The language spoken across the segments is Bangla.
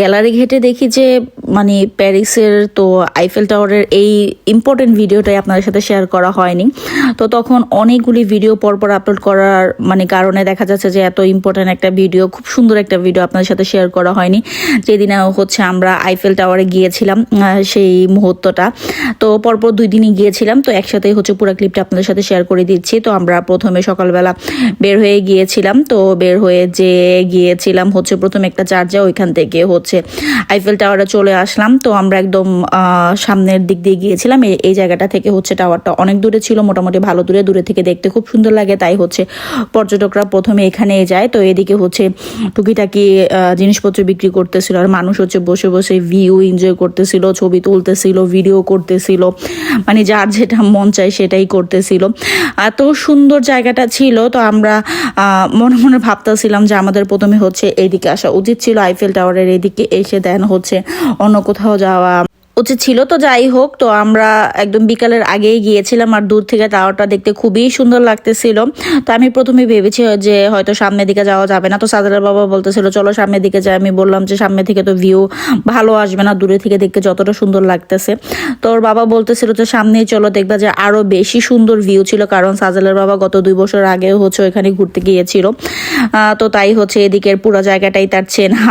গ্যালারি ঘেটে দেখি যে মানে প্যারিসের তো আইফেল টাওয়ারের এই ইম্পর্টেন্ট ভিডিওটাই আপনাদের সাথে শেয়ার করা হয়নি। তো তখন অনেকগুলি ভিডিও পরপর আপলোড করার মানে কারণে দেখা যাচ্ছে যে এত ইম্পর্টেন্ট একটা ভিডিও খুব সুন্দর একটা ভিডিও আপনাদের সাথে শেয়ার করা হয়নি। যেদিনে হচ্ছে আমরা আইফেল টাওয়ারে গিয়েছিলাম সেই মুহূর্তটা। তো পরপর দুই দিনই গিয়েছিলাম, তো একসাথেই হচ্ছে পুরো ক্লিপটা আপনাদের সাথে শেয়ার করে দিচ্ছি। তো আমরা প্রথমে সকালবেলা বের হয়ে গিয়েছিলাম, তো বের হয়ে যে গিয়েছিলাম হচ্ছে প্রথমে একটা চার্জে ওইখান থেকে হচ্ছে আইফেল টাওয়ারে চলে আসলাম। তো আমরা একদম সামনের দিক দিয়ে গিয়েছিলাম। এই- জায়গাটা থেকে হচ্ছে টাওয়ারটা অনেক দূরে ছিল, মোটামুটি ভালো দূরে। দূরে থেকে দেখতে খুব সুন্দর লাগে, তাই হচ্ছে পর্যটকরা প্রথমে এখানে যায়। তো এদিকে হচ্ছে টুকিটাকি জিনিসপত্র বিক্রি করতেছিল আর মানুষ হচ্ছে বসে বসে ভিউ এনজয় করতেছিল, ছবি তুলতেছিল ভিডিও করতেছিল। মানে যার যেটা মন চায় সেটাই করতেছিল। এত সুন্দর জায়গাটা ছিল। তো আমরা মনে মনে ভাবতেছিলাম যে আমাদের প্রথমে হচ্ছে এইদিকে আসা উচিত ছিল। আইফেল টাওয়ারের এদিকে এসে দেন হচ্ছে অন্য কোথাও যাওয়া উচিত ছিল। তো যাই হোক, তো আমরা একদম বিকালের আগেই গিয়েছিলাম আর দূর থেকে টাওয়ারটা দেখতে খুবই সুন্দর লাগতেছিল। তো আমি প্রথমে ভেবেছি যে হয়তো সামনের দিকে যাওয়া যাবে না। তো সাদার বাবা বলতেছিল, চলো সামনের দিকে যাই। আমি বললাম যে সামনে থেকে তো ভিউ ভালো আসবে না, দূরে থেকে দেখতে যতটা সুন্দর লাগতেছে। তো ওর বাবা বলতেছিল যে, সামনেই চলো, দেখবা যে আরও বেশি সুন্দর ভিউ ছিল। কারণ সাজালের বাবা গত দুই বছর আগে হচ্ছে ওইখানে ঘুরতে গিয়েছিল। তো তাই হচ্ছে এদিকের পুরো জায়গাটাই তার চেনা।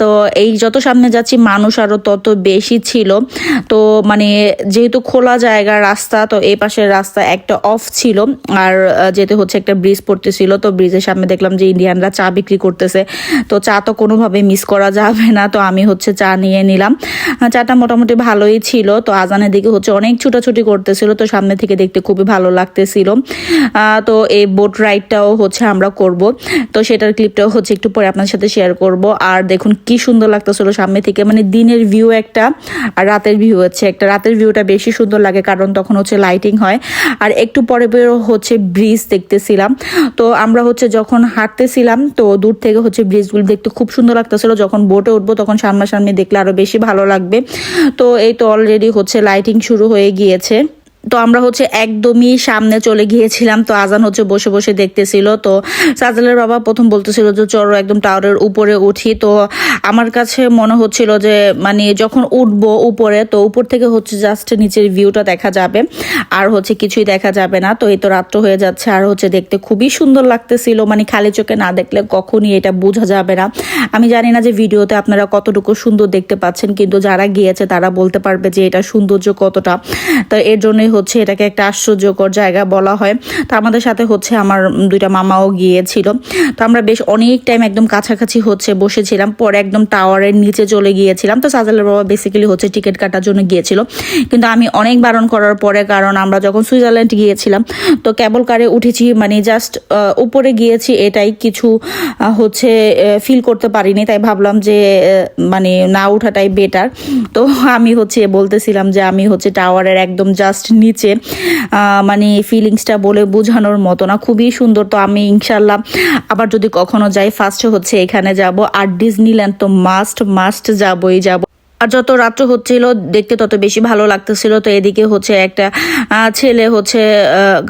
তো এই যত সামনে যাচ্ছি, মানুষ আরও তত বেশি ছিল। তো মানে যেহেতু খোলা জায়গা রাস্তা, তো এই পাশের রাস্তা একটা অফ ছিল। আর যেতে হচ্ছে একটা ব্রিজ পড়তেছিল। তো ব্রিজের সামনে দেখলাম যে ইন্ডিয়ানরা চা বিক্রি করতেছে। তো চা তো কোনোভাবে মিস করা যাবে না। তো আমি হচ্ছে চা নিয়ে নিলাম। চাটা মোটামুটি ভালোই ছিল। তো আজানের দিকে হচ্ছে অনেক ছুটাছুটি করতেছিল। তো সামনে থেকে দেখতে খুবই ভালো লাগতেছিল। তো এই বোট রাইডটাও হচ্ছে আমরা করব। তো সেটার ক্লিপটাও হচ্ছে একটু পরে আপনার সাথে শেয়ার করব। আর দেখুন কি সুন্দর লাগতেছিল সামনে থেকে। মানে দিনের ভিউ একটা। আর রাতের ভিউ হচ্ছে। একটা রাতের ভিউটা বেশি সুন্দর লাগে কারণ তখন হচ্ছে লাইটিং হয়। আর একটু পরে পরে হচ্ছে ব্রিজ দেখতেছিলাম। তো আমরা হচ্ছে যখন হাঁটতেছিলাম, তো দূর থেকে হচ্ছে ব্রিজগুলো দেখতে খুব সুন্দর লাগতেছিল। যখন বোটে উঠবো তখন সামনাসামনি দেখলে আরও বেশি ভালো লাগবে। তো এই তো অলরেডি হচ্ছে লাইটিং শুরু হয়ে গিয়েছে। তো আমরা হচ্ছে একদমই সামনে চলে গিয়েছিলাম। তো আজান হচ্ছে বসে বসে দেখতেছিল। তো সাজালের বাবা প্রথম বলতেছিল যে, চলো একদম টাওয়ারের উপরে উঠি। তো আমার কাছে মনে হচ্ছিল যে মানে যখন উঠব উপরে, তো উপর থেকে হচ্ছে জাস্ট নিচের ভিউটা দেখা যাবে। আর হচ্ছে কিছুই দেখা যাবে না। তো এই তো রাত্র হয়ে যাচ্ছে। আর হচ্ছে দেখতে খুবই সুন্দর লাগতেছিল। মানে খালি চোখে না দেখলে কখনই এটা বোঝা যাবে না। আমি জানি না যে ভিডিওতে আপনারা কতটুকু সুন্দর দেখতে পাচ্ছেন, কিন্তু যারা গিয়েছে তারা বলতে পারবে যে, এটা সৌন্দর্য কতটা। তো এর জন্যই হচ্ছে এটাকে একটা আশ্চর্যকর জায়গা বলা হয়। তো আমাদের সাথে হচ্ছে আমার দুইটা মামাও গিয়েছিল। তো আমরা বেশ অনেক টাইম একদম কাছাকাছি হচ্ছে বসেছিলাম, পরে একদম টাওয়ারের নিচে চলে গিয়েছিলাম। তো সাজালের বাবা বেসিক্যালি হচ্ছে টিকিট কাটার জন্য গিয়েছিল। কিন্তু আমি অনেক বারণ করার পরে, কারণ আমরা যখন সুইজারল্যান্ড গিয়েছিলাম, তো কেবল কারে উঠেছি মানে জাস্ট উপরে গিয়েছি, এটাই কিছু হচ্ছে ফিল করতে পারিনি। তাই ভাবলাম যে মানে না ওঠাটাই বেটার তো আমি হচ্ছে বলতেছিলাম যে আমি হচ্ছে টাওয়ারের একদম জাস্ট নিচে মানে ফিলিংসটা বলে বোঝানোর মতো না, খুবই সুন্দর। তো আমি ইনশাল্লাহ আবার যদি কখনো যাই ফার্স্ট হচ্ছে এখানে যাব। আর ডিজনিল্যান্ড তো মাস্ট মাস্ট যাবই, যাব। আর যত রাত্র হচ্ছিল, দেখতে তত বেশি ভালো লাগতেছিল। তো এদিকে হচ্ছে একটা ছেলে হচ্ছে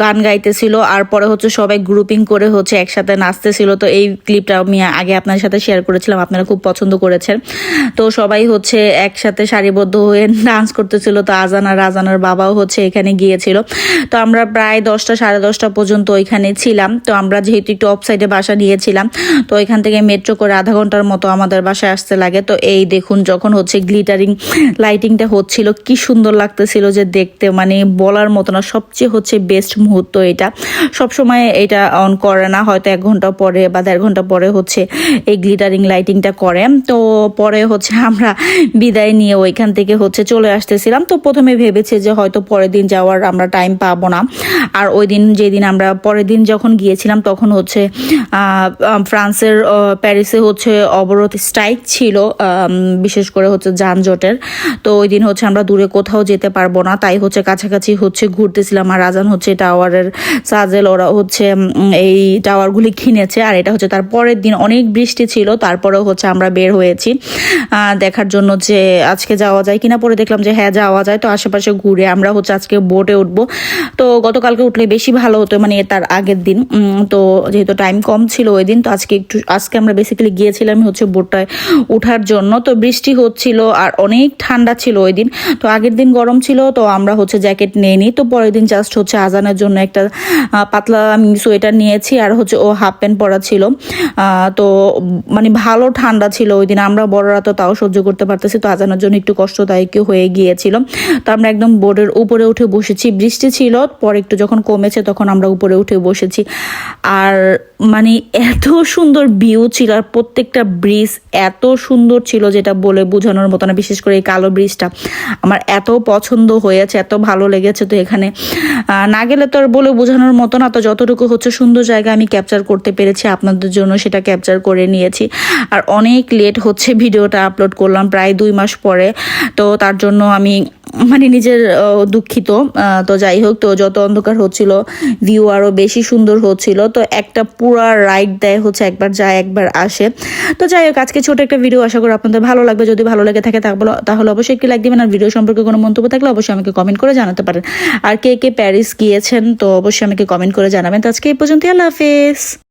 গান গাইতেছিল, আর পরে হচ্ছে সবাই গ্রুপিং করে হচ্ছে একসাথে নাচতেছিল। তো এই ক্লিপটা আমি আগে আপনার সাথে শেয়ার করেছিলাম, আপনারা খুব পছন্দ করেছেন। তো সবাই হচ্ছে একসাথে সারিবদ্ধ হয়ে ডান্স করতেছিল। তো আজান আর আজানার বাবাও হচ্ছে এখানে গিয়েছিল। তো আমরা প্রায় দশটা, সাড়ে দশটা পর্যন্ত ওইখানে ছিলাম। তো আমরা যেহেতু একটু অফ সাইডে বাসা নিয়েছিলাম, তো ওইখান থেকে মেট্রো করে আধা ঘণ্টার মতো আমাদের বাসায় আসতে লাগে। তো এই দেখুন, যখন হচ্ছে গ্লিটারিং লাইটিংটা হচ্ছিল, কি সুন্দর লাগতেছিল যে দেখতে মানে বলার মতো না, সবচেয়ে হচ্ছে বেস্ট মুহূর্ত এটা। সব সময় এটা অন করে না, হয়তো এক ঘণ্টা পরে বা দেড় ঘণ্টা পরে হচ্ছে এই গ্লিটারিং লাইটিংটা করে। তো পরে হচ্ছে আমরা বিদায় নিয়ে ওইখান থেকে হচ্ছে চলে আসতেছিলাম। তো প্রথমে ভেবেছে যে হয়তো পরের দিন যাওয়ার আমরা টাইম পাবো না। আর ওই দিন যেদিন আমরা পরের দিন যখন গিয়েছিলাম, তখন হচ্ছে ফ্রান্সের প্যারিসে হচ্ছে অবরোধ স্ট্রাইক ছিল। বিশেষ করে হচ্ছে যানজটের। তো ওই দিন হচ্ছে আমরা দূরে কোথাও যেতে পারব না। তাই হচ্ছে কাছাকাছি হচ্ছে ঘুরতেছিলাম আর রাজান হচ্ছে টাওয়ারের সাজেল। ওরা হচ্ছে এই টাওয়ারগুলি কিনেছে। আর এটা হচ্ছে তার পরের দিন। অনেক বৃষ্টি ছিল, তারপরেও হচ্ছে আমরা বের হয়েছি। দেখার জন্য যে আজকে যাওয়া যায় কিনা পরে দেখলাম যে হ্যাঁ যাওয়া যায়। তো আশেপাশে ঘুরে আমরা হচ্ছে আজকে বোটে উঠবো। তো গতকালকে উঠলে বেশি ভালো হতো মানে তার আগের দিন। তো যেহেতু টাইম কম ছিল ওই দিন, তো আজকে একটু, আজকে আমরা বেসিক্যালি গিয়েছিলাম হচ্ছে বোটটায় ওঠার জন্য। তো বৃষ্টি হচ্ছিল আর অনেক ঠান্ডা ছিল ওই দিন। তো আগের দিন গরম ছিল, তো আমরা হচ্ছে জ্যাকেট নিইনি তো পরের দিন জাস্ট হচ্ছে আজানের জন্য একটা পাতলা আমি সোয়েটার নিয়েছি আর হচ্ছে ও হাফ প্যান্ট পরা ছিল। তো মানে ভালো ঠান্ডা ছিল ওই দিন। আমরা বড়রা তো তাও সহ্য করতে পারতেছি, তো আজানের জন্য একটু কষ্টদায়ক হয়ে গিয়েছিল। তো আমরা একদম বোর্ডের উপরে উঠে বসেছি। বৃষ্টি ছিল, পরে একটু যখন কমেছে তখন আমরা উপরে উঠে বসেছি। আর মানে এত সুন্দর ভিউ ছিল, আর প্রত্যেকটা ব্রিজ এত সুন্দর ছিল যেটা বলে বোঝানোর মতো না, বিশেষ করে এই কালো ব্রিজটা। আমার এত পছন্দ হয়েছে, এত ভালো লেগেছে তো এখানে। না গেলে তো আর বলে বোঝানোর মতো না, তো যতটুকু হচ্ছে সুন্দর জায়গা আমি ক্যাপচার করতে পেরেছি, আপনাদের জন্য সেটা ক্যাপচার করে নিয়েছি। আর অনেক লেট হচ্ছে ভিডিওটা আপলোড করলাম, প্রায় দুই মাস পরে, তো তার জন্য আমি মানে নিজের দুঃখিত তো যাই হোক, তো যত অন্ধকার হচ্ছিল ভিউ আরও বেশি সুন্দর হচ্ছিল, তো একটা পুরা রাইড দেয় হচ্ছে একবার যায়, একবার আসে। তো যাই হোক, আজকে ছোট একটা ভিডিও আশা করি আপনাদের ভালো লাগবে। যদি ভালো লেগে থাকে তাহলে অবশ্যই একটি লাইক দিবেন, আর ভিডিও সম্পর্কে কোনো মন্তব্য থাকলে অবশ্যই আমাকে কমেন্ট করে জানাতে পারেন। আর কে কে প্যারিস গিয়েছেন, তো অবশ্যই আমাকে কমেন্ট করে জানাবেন। তো আজকে এই পর্যন্ত আল্লাহ হাফেজ।